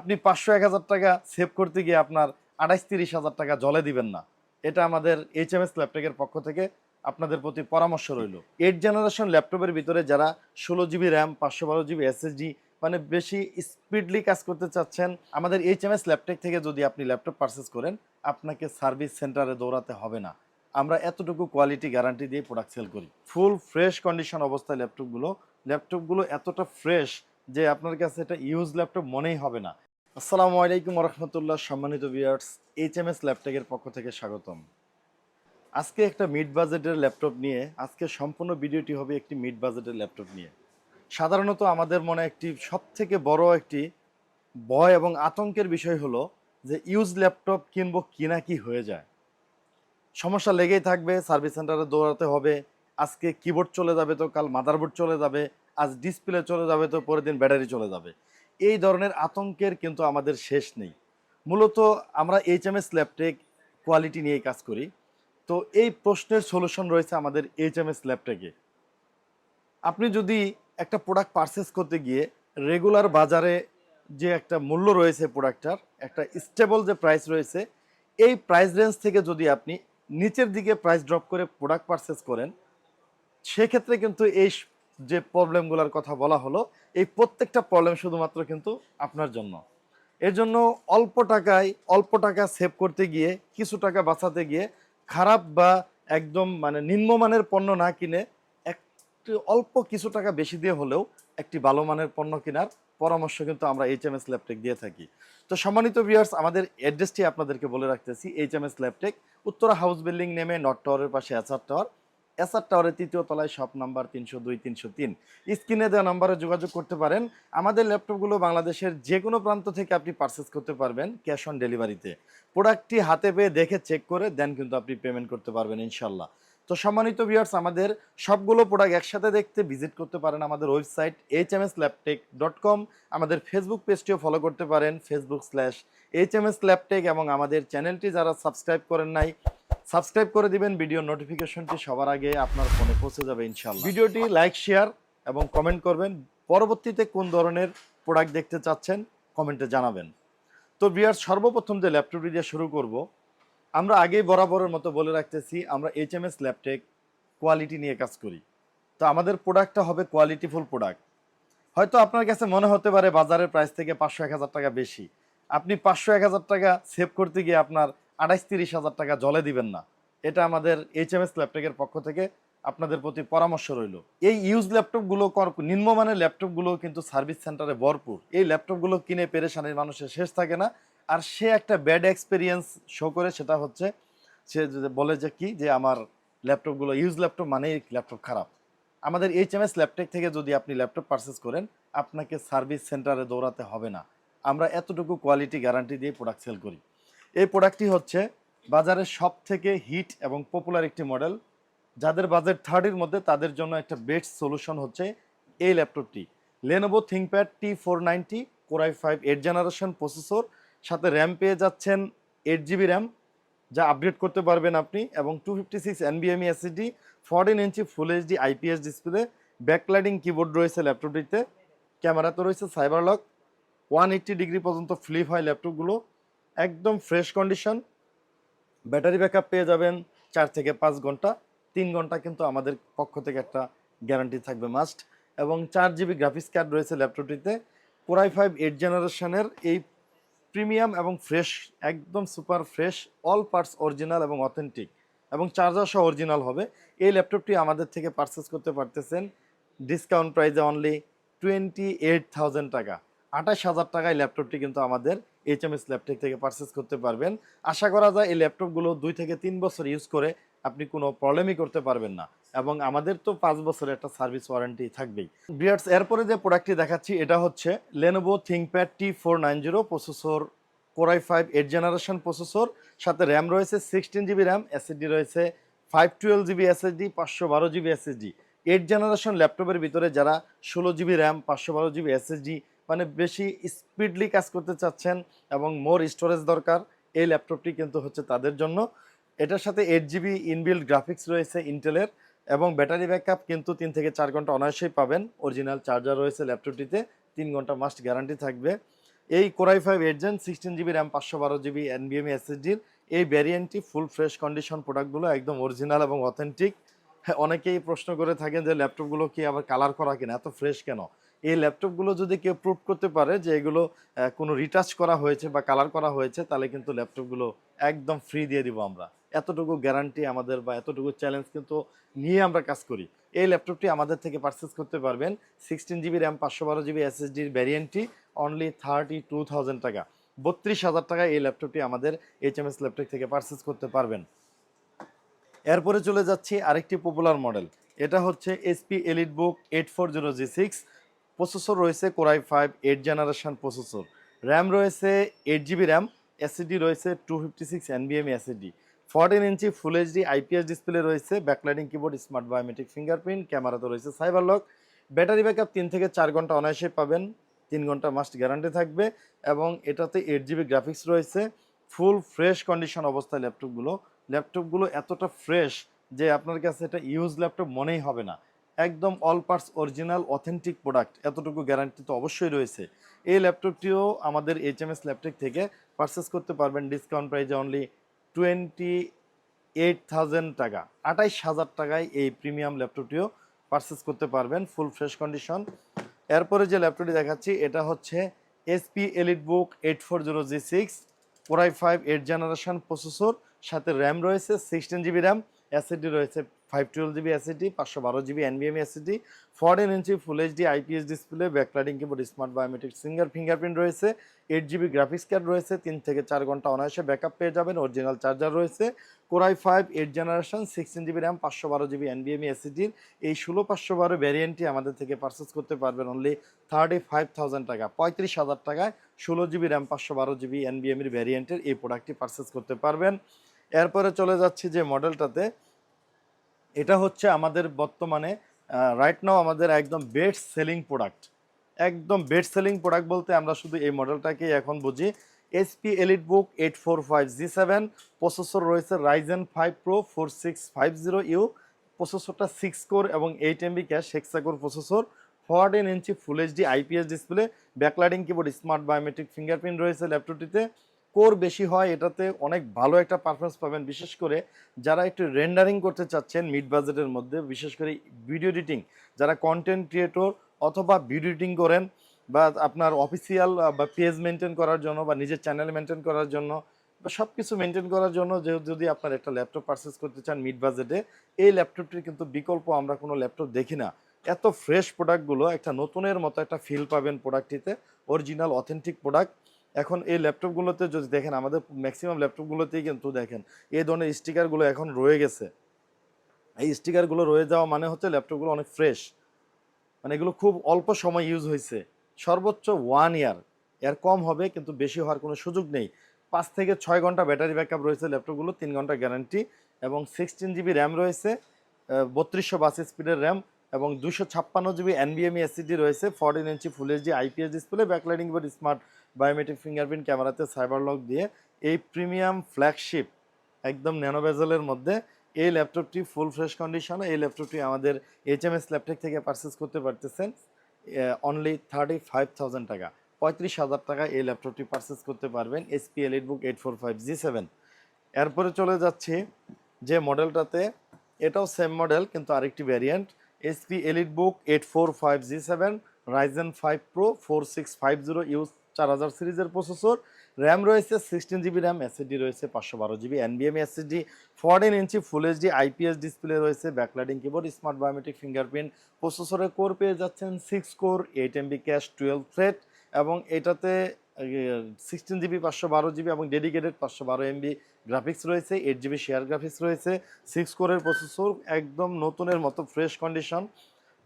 আপনি পাঁচশো, এক হাজার টাকা সেভ করতে গিয়ে আপনার আঠাইশ, তিরিশ হাজার টাকা জলে দিবেন না। এটা আমাদের এইচ এম এস ল্যাপটপের পক্ষ থেকে আপনাদের প্রতি পরামর্শ রইল। এইট জেনারেশন ল্যাপটপের ভিতরে যারা ষোলো জিবি র্যাম, পাঁচশো বারো জিবি এসএসডি মানে বেশি স্পিডলি কাজ করতে চাচ্ছেন, আমাদের এইচ এম এস ল্যাপটপ থেকে যদি আপনি ল্যাপটপ পারচেস করেন, আপনাকে সার্ভিস সেন্টারে দৌড়াতে হবে না। আমরা এতটুকু কোয়ালিটি গ্যারান্টি দিয়ে প্রোডাক্ট সেল করি। ফুল ফ্রেশ কন্ডিশন অবস্থায় ল্যাপটপগুলো ল্যাপটপগুলো এতটা ফ্রেশ যে আপনার কাছে এটা ইউজ ল্যাপটপ মনেই হবে না। আসসালামু আলাইকুম রহমতুল্লাহ সম্মানিত ভিউয়ার্স এইচ এম এস ল্যাপটপের পক্ষ থেকে স্বাগতম। আজকে একটা মিড বাজেটের ল্যাপটপ নিয়ে, আজকে সম্পূর্ণ ভিডিওটি হবে একটি মিড বাজেটের ল্যাপটপ নিয়ে। সাধারণত আমাদের মনে একটি সব থেকে বড় একটি ভয় এবং আতঙ্কের বিষয় হলো যে ইউজ ল্যাপটপ কিনবো কিনা কি হয়ে যায়। সমস্যা লেগেই থাকবে সার্ভিস সেন্টারে দৌড়াতে হবে, আজকে কিবোর্ড চলে যাবে তো কাল মাদারবোর্ড চলে যাবে, আজ ডিসপ্লে চলে যাবে তো পরের দিন ব্যাটারি চলে যাবে। এই ধরনের আতঙ্কের কিন্তু আমাদের শেষ নেই। মূলত আমরা H M S Laptech quality নিয়ে কাজ করি। তো এই প্রশ্নের সলিউশন রয়েছে আমাদের এইচ এম এস ল্যাপটেকে আপনি যদি একটা প্রোডাক্ট পারচেস করতে গিয়ে রেগুলার বাজারে যে একটা মূল্য রয়েছে প্রোডাক্টটার, একটা স্টেবল যে প্রাইস রয়েছে, এই প্রাইস রেঞ্জ থেকে যদি আপনি নিচের দিকে প্রাইস ড্রপ করে প্রোডাক্ট পারচেস করেন, সেক্ষেত্রে কিন্তু এই যে প্রবলেমগুলোর কথা বলা হলো, এই প্রত্যেকটা প্রবলেম শুধুমাত্র কিন্তু আপনার জন্য। এর জন্য অল্প টাকায়, অল্প টাকা সেভ করতে গিয়ে, কিছু টাকা বাঁচাতে গিয়ে খারাপ বা একদম মানে নিম্নমানের পণ্য না কিনে একটু অল্প কিছু টাকা বেশি দিয়ে হলেও একটি ভালো মানের পণ্য কেনার পরামর্শ কিন্তু আমরা এইচ এম এস ল্যাপটেক দিয়ে থাকি। তো সম্মানিত ভিউয়ার্স আমাদের অ্যাড্রেসটি আপনাদেরকে বলে রাখতেছি H M S Laptech Uttara house building নেমে নট টাওয়ারের পাশে এসআর টাওয়ার এসআর টাওয়ারের তৃতীয় তলায় শপ নাম্বার তিনশো দুই, তিনশো তিন। স্ক্রিনে দেওয়া নাম্বারে যোগাযোগ করতে পারেন। আমাদের ল্যাপটপগুলো বাংলাদেশের যে কোনো প্রান্ত থেকে আপনি পারচেস করতে পারবেন ক্যাশ অন ডেলিভারিতে প্রোডাক্টটি হাতে পেয়ে দেখে চেক করে দেন কিন্তু আপনি পেমেন্ট করতে পারবেন, ইনশাল্লাহ। তো সম্মানিত ভিউয়ার্স আমাদের সবগুলো প্রোডাক্ট একসাথে দেখতে ভিজিট করতে পারেন আমাদের website H M S Laptech dot com আমাদের ফেসবুক পেজটিও ফলো করতে পারেন Facebook slash H M S Laptech এবং আমাদের চ্যানেলটি যারা সাবস্ক্রাইব করেন নাই সাবস্ক্রাইব করে দিবেন ভিডিও নোটিফিকেশনটি সবার আগে আপনার ফোনে পৌঁছে যাবে ইনশাল্লাহ ভিডিওটি লাইক শেয়ার এবং কমেন্ট করবেন, পরবর্তীতে কোন ধরনের প্রোডাক্ট দেখতে চাচ্ছেন কমেন্টে জানাবেন। তো বিয়ার সর্বপ্রথম যে ল্যাপটপটি দিয়ে শুরু করব আমরা আগেই বরাবরের মতো বলে রাখতেছি, আমরা H M S Laptech quality নিয়ে কাজ করি। তো আমাদের প্রোডাক্টটা হবে কোয়ালিটিফুল প্রোডাক্ট হয়তো আপনার কাছে মনে হতে পারে বাজারের প্রাইস থেকে পাঁচশো, এক হাজার টাকা বেশি। আপনি পাঁচশো, এক হাজার টাকা সেভ করতে গিয়ে আপনার আঠাইশ তিরিশ হাজার টাকা জলে দিবেন না। এটা আমাদের এইচ এম এস ল্যাপটপের পক্ষ থেকে আপনাদের প্রতি পরামর্শ রইল। এই ইউজ ল্যাপটপগুলো নিম্নমানের ল্যাপটপগুলো কিন্তু সার্ভিস সেন্টারে ভরপুর। এই ল্যাপটপগুলো কিনে পেরেশানির মানুষের শেষ থাকে না। আর সে একটা ব্যাড এক্সপিরিয়েন্স শো করে, সেটা হচ্ছে, সে বলে যে কি, যে আমার ল্যাপটপগুলো ইউজ ল্যাপটপ মানেই ল্যাপটপ খারাপ। আমাদের এইচ এম এস ল্যাপটপ থেকে যদি আপনি ল্যাপটপ পারচেস করেন, আপনাকে সার্ভিস সেন্টারে দৌড়াতে হবে না। আমরা এতটুকু কোয়ালিটি গ্যারান্টি দিয়ে প্রোডাক্ট সেল করি। এই প্রোডাক্টটি হচ্ছে বাজারের সব থেকে হিট এবং পপুলার একটি মডেল যাদের বাজেট থার্টির মধ্যে, তাদের জন্য একটা বেস্ট সলিউশন হচ্ছে এই ল্যাপটপটি Lenovo ThinkPad T four ninety core i five eight generation processor সাথে র্যাম পেয়ে যাচ্ছেন এইট জিবি র্যাম যা আপডেট করতে পারবেন আপনি, এবং two fifty six এনবিএমই SSD fourteen inch full HD IPS display backlighting keyboard রয়েছে ল্যাপটপটিতে ক্যামেরা তো রয়েছে cyber lock one eighty degree পর্যন্ত ফ্লিপ হয় ল্যাপটপগুলো একদম ফ্রেশ কন্ডিশন ব্যাটারি ব্যাকআপ পেয়ে যাবেন চার থেকে পাঁচ ঘণ্টা, তিন ঘণ্টা কিন্তু আমাদের পক্ষ থেকে একটা গ্যারান্টি থাকবে মাস্ট এবং চার জিবি গ্রাফিক্স কার্ড রয়েছে ল্যাপটপটিতে কোরাই ফাইভ এইট জেনারেশনের এই প্রিমিয়াম এবং ফ্রেশ, একদম super fresh, all parts original এবং অথেন্টিক। এবং চার্জার সহ অরিজিনাল হবে। এই ল্যাপটপটি আমাদের থেকে পারচেস করতে পারতেছেন ডিসকাউন্ট প্রাইসে অনলি টোয়েন্টি এইট থাউজেন্ড টাকা। আঠাশ হাজার টাকায় ল্যাপটপটি কিন্তু আমাদের এইচ এম এস ল্যাপটপ থেকে পারচেস করতে পারবেন। আশা করা যায় এই ল্যাপটপগুলো দুই থেকে তিন বছর ইউজ করে আপনি কোনো প্রবলেমই করতে পারবেন না। এবং আমাদের তো পাঁচ বছরের একটা সার্ভিস ওয়ারেন্টি থাকবেই। বিয়ার্স এরপরে যে প্রোডাক্টটি দেখাচ্ছি, এটা হচ্ছে Lenovo ThinkPad T four nine zero processor core i five eight generation processor সাথে র্যাম রয়েছে সিক্সটিন জিবি র্যাম এসএসডি রয়েছে ফাইভ টুয়েলভ জিবি এসএসডি পাঁচশো বারো জিবি এসএসডি এইট জেনারেশন ল্যাপটপের ভিতরে যারা ষোলো জিবি র্যাম পাঁচশো বারো জিবি এসএসডি মানে বেশি স্পিডলি কাজ করতে চাচ্ছেন এবং মোর স্টোরেজ দরকার, এই ল্যাপটপটি কিন্তু হচ্ছে তাদের জন্য। এটার সাথে এইট জিবি ইনবিল্ড গ্রাফিক্স রয়েছে ইন্টেলের এবং ব্যাটারি ব্যাকআপ কিন্তু তিন থেকে চার ঘণ্টা অনায়াসেই পাবেন। অরিজিনাল চার্জার রয়েছে ল্যাপটপটিতে তিন ঘণ্টা মাস্ট গ্যারান্টি থাকবে। এই core i five eight gen sixteen GB RAM পাঁচশো বারো জিবি এনবিএমই এসএসডির এই ভ্যারিয়েন্টটি ফুল ফ্রেশ কন্ডিশন প্রোডাক্টগুলো একদম অরিজিনাল এবং অথেন্টিক অনেকেই প্রশ্ন করে থাকেন যে ল্যাপটপগুলো কি আবার কালার করা কিনা? এত ফ্রেশ কেন? এই ল্যাপটপগুলো যদি কেউ প্রুভ করতে পারে যে এগুলো কোনো রিটাচ করা হয়েছে বা কালার করা হয়েছে, তাহলে কিন্তু ল্যাপটপগুলো একদম ফ্রি দিয়ে দিব আমরা। এতটুকু গ্যারান্টি আমাদের বা এতটুকু চ্যালেঞ্জ কিন্তু নিয়ে আমরা কাজ করি। এই ল্যাপটপটি আমাদের থেকে পারচেস করতে পারবেন সিক্সটিন জিবি র্যাম পাঁচশো বারো জিবি এসএসডির ভ্যারিয়েন্টটি অনলি থার্টি টু থাউজেন্ড টাকা। বত্রিশ হাজার টাকায় এই ল্যাপটপটি আমাদের এইচ এম এস ল্যাপটপ থেকে পারচেস করতে পারবেন। এরপরে চলে যাচ্ছি আরেকটি পপুলার মডেল এটা হচ্ছে HP EliteBook eight four zero G six processor রয়েছে core i five eight generation processor. RAM রয়েছে এইট জিবি র্যাম এসএসডি রয়েছে two fifty six এনবিএমই SSD fourteen inch full HD IPS display রয়েছে backlighting keyboard smart biometric fingerprint ক্যামেরাতে রয়েছে cyber lock battery backup তিন থেকে চার ঘণ্টা অনায়াসে পাবেন, তিন ঘণ্টা মাস্ট গ্যারান্টি থাকবে এবং এটাতে এইট জিবি গ্রাফিক্স রয়েছে ফুল ফ্রেশ কন্ডিশন অবস্থায় ল্যাপটপগুলো ল্যাপটপগুলো এতটা ফ্রেশ যে আপনার কাছে এটা ইউজ ল্যাপটপ মনেই হবে না। একদম all parts original authentic product এতটুকু গ্যারান্টি তো অবশ্যই রয়েছে। এই ল্যাপটপটিও আমাদের এইচ এম এস ল্যাপটপ থেকে পারচেস করতে পারবেন ডিসকাউন্ট প্রাইজে অনলি টোয়েন্টি এইট থাউজেন্ড টাকা। আঠাইশ হাজার টাকায় এই প্রিমিয়াম ল্যাপটপটিও পারচেস করতে পারবেন ফুল ফ্রেশ কন্ডিশন এরপরে যে ল্যাপটপটি দেখাচ্ছি, এটা হচ্ছে HP EliteBook eight four zero G six core i five eight generation processor সাথে র্যাম রয়েছে সিক্সটিন জিবি র্যাম এসএসডি রয়েছে ফাইভ টুয়েলভ জিবি এসএসডি পাঁচশো বারো GB এনবিএম SSD fourteen inch full HD IPS display backlighting keyboard smart biometric singer fingerprint রয়েছে eight GB graphics card রয়েছে, তিন থেকে চার ঘণ্টা অনায়াসে ব্যাকআপ পেয়ে যাবেন অরিজিনাল চার্জার রয়েছে core i five eight generation sixteen GB RAM পাঁচশো বারো জিবি এনবিএমই এসএসডির এই ষোলো পাঁচশো বারো ভ্যারিয়েন্টটি আমাদের থেকে পারচেস করতে পারবেন অনলি থার্টি ফাইভ থাউজেন্ড টাকা, পঁয়ত্রিশ হাজার টাকায় ষোলো জিবি র্যাম পাঁচশো বারো জিবি এনবিএমের ভ্যারিয়েন্টের এই প্রোডাক্টটি পারচেস করতে পারবেন। এরপরে চলে যাচ্ছি যে মডেলটাতে এটা হচ্ছে আমাদের বর্তমানে রাইট নাও আমাদের একদম বেস্ট সেলিং প্রোডাক্ট একদম বেস্ট সেলিং প্রোডাক্ট বলতে আমরা শুধু এই মডেলটাকে এখন বুঝি। HP EliteBook eight four five G seven processor রয়েছে Ryzen five pro four six five zero U প্রসেসরটা six core এবং eight MB cache hexacore processor fourteen inch full HD IPS display backlighting keyboard smart biometric fingerprint রয়েছে ল্যাপটপটিতে core বেশি হয়, এটাতে অনেক ভালো একটা পারফরমেন্স পাবেন। বিশেষ করে যারা একটু রেন্ডারিং করতে চাচ্ছেন মিড বাজেটের মধ্যে, বিশেষ করে ভিডিও এডিটিং যারা কন্টেন্ট ক্রিয়েটর অথবা ভিডিও এডিটিং করেন বা আপনার অফিসিয়াল বা পেজ মেনটেন করার জন্য বা নিজের চ্যানেল মেনটেন করার জন্য বা সব কিছু মেনটেন করার জন্য যে যদি আপনার একটা ল্যাপটপ পারচেস করতে চান মিড বাজেটে এই ল্যাপটপটির কিন্তু বিকল্প আমরা কোনো ল্যাপটপ দেখি না। এত ফ্রেশ প্রোডাক্টগুলো একটা নতুনের মতো একটা ফিল পাবেন প্রোডাক্টটিতে অরিজিনাল অথেন্টিক প্রোডাক্ট এখন এই ল্যাপটপগুলোতে যদি দেখেন, আমাদের ম্যাক্সিমাম ল্যাপটপগুলোতেই কিন্তু দেখেন, এই ধরনের স্টিকারগুলো এখন রয়ে গেছে। এই স্টিকারগুলো রয়ে যাওয়া মানে হচ্ছে ল্যাপটপগুলো অনেক ফ্রেশ মানে এগুলো খুব অল্প সময় ইউজ হয়েছে। সর্বোচ্চ ওয়ান ইয়ার এর কম হবে, কিন্তু বেশি হওয়ার কোনো সুযোগ নেই। পাঁচ থেকে ছয় ঘণ্টা ব্যাটারি ব্যাকআপ রয়েছে ল্যাপটপগুলো, তিন ঘণ্টা গ্যারান্টি এবং সিক্সটিন জিবি র্যাম রয়েছে বত্রিশশো বাস স্পিডের র্যাম এবং দুশো ছাপ্পান্ন জিবি এনবিএমই এসিডি রয়েছে fourteen inch full HD IPS display backlighting board smart biometric fingerprint ক্যামেরাতে সাইবার লক দিয়ে এই প্রিমিয়াম ফ্ল্যাগশিপ একদম ন্যানো বেজেলের মধ্যে এই ল্যাপটপটি ফুল ফ্রেশ কন্ডিশনে, এই ল্যাপটপটি আমাদের এইচ এম এস ল্যাপটপ থেকে পারচেস করতে পারতেছেন অনলি থার্টি ফাইভ থাউজেন্ড টাকা। পঁয়ত্রিশ হাজার টাকা এই ল্যাপটপটি পারচেস করতে পারবেন HP EliteBook eight four five G seven এরপরে চলে যাচ্ছি যে মডেলটাতে এটাও সেম মডেল কিন্তু আরেকটি variant HP EliteBook eight four five G seven Ryzen five pro four six five zero U চার হাজার সিরিজের প্রসেসর। র্যাম রয়েছে সিক্সটিন জিবি র্যাম এসএসডি রয়েছে পাঁচশো বারো GB এনবিএম SSD fourteen inch full HD IPS display রয়েছে backlighting keyboard smart biometric fingerprint প্রসেসরে core পেয়ে যাচ্ছেন six core eight MB cache twelve thread এবং এটাতে সিক্সটিন জিবি পাঁচশো বারো জিবি এবং ডেডিকেটেড পাঁচশো বারো এমবি গ্রাফিক্স রয়েছে এইট জিবি শেয়ার গ্রাফিক্স রয়েছে। সিক্স কোরের প্রসেসর একদম নতুনের মতো ফ্রেশ কন্ডিশন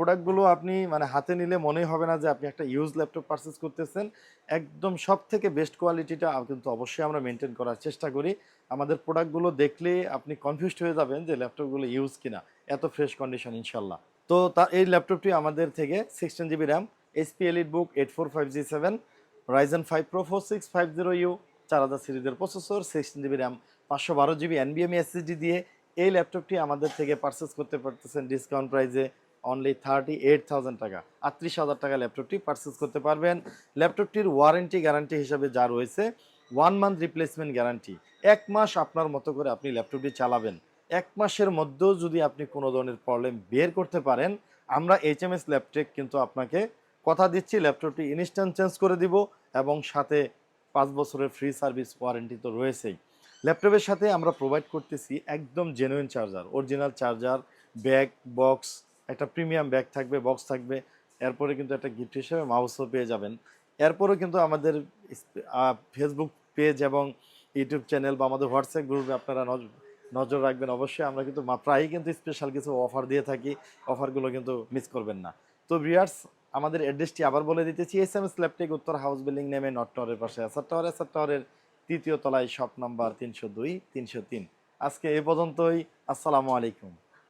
প্রোডাক্টগুলো আপনি মানে হাতে নিলে মনেই হবে না যে আপনি একটা ইউজ ল্যাপটপ পারচেস করতেছেন। একদম সব থেকে বেস্ট কোয়ালিটিটা কিন্তু অবশ্যই আমরা মেনটেন করার চেষ্টা করি। আমাদের প্রোডাক্টগুলো দেখলে আপনি কনফিউজড হয়ে যাবেন যে ল্যাপটপগুলো ইউজ কিনা। এত ফ্রেশ কন্ডিশন ইনশাল্লাহ। তো তা, এই ল্যাপটপটি আমাদের থেকে sixteen GB RAM HP EliteBook eight four five G seven Ryzen five pro four six five zero U চার হাজার সিরিজের প্রসেসর সিক্সটিন জিবি র্যাম পাঁচশো বারো জিবি এনবিএমই এসএসডি দিয়ে এই ল্যাপটপটি আমাদের থেকে পারচেস করতে পারতেছেন ডিসকাউন্ট প্রাইজে অনলি থার্টি এইট থাউজেন্ড টাকা। আটত্রিশ হাজার টাকা ল্যাপটপটি পারচেস করতে পারবেন। ল্যাপটপটির ওয়ারেন্টি গ্যারান্টি হিসাবে যা রয়েছে ওয়ান মান্থ রিপ্লেসমেন্ট গ্যারান্টি এক মাস আপনার মতো করে আপনি ল্যাপটপটি চালাবেন। এক মাসের মধ্যেও যদি আপনি কোনো ধরনের প্রবলেম বের করতে পারেন, আমরা এইচ এম এস কিন্তু আপনাকে কথা দিচ্ছি, ল্যাপটপটি ইনস্ট্যান্ট চেঞ্জ করে দিব এবং সাথে পাঁচ বছরের ফ্রি সার্ভিস ওয়ারেন্টি তো রয়েছেই। ল্যাপটপের সাথে আমরা প্রোভাইড করতেছি একদম genuine charger original charger bag box একটা প্রিমিয়াম ব্যাগ থাকবে, বক্স থাকবে, এরপরে কিন্তু একটা গিফট হিসেবে মাউসও পেয়ে যাবেন। এরপরেও কিন্তু আমাদের ফেসবুক পেজ এবং ইউটিউব চ্যানেল বা আমাদের হোয়াটসঅ্যাপ গ্রুপে আপনারা নজ- নজর রাখবেন। অবশ্যই আমরা কিন্তু প্রায়ই কিন্তু স্পেশাল কিছু অফার দিয়ে থাকি। অফারগুলো কিন্তু মিস করবেন না। তো ভিউয়ার্স আমাদের অ্যাড্রেসটি আবার বলে দিতেছি। এস এম এস ল্যাপটেক উত্তর হাউস বিল্ডিং নেমে নট টাওয়ারের পাশে এসার টাওয়ার এসার টাওয়ারের তৃতীয় তলায় শপ নাম্বার তিনশো দুই, তিনশো তিন। আজকে এ পর্যন্তই। আসসালামু আলাইকুম।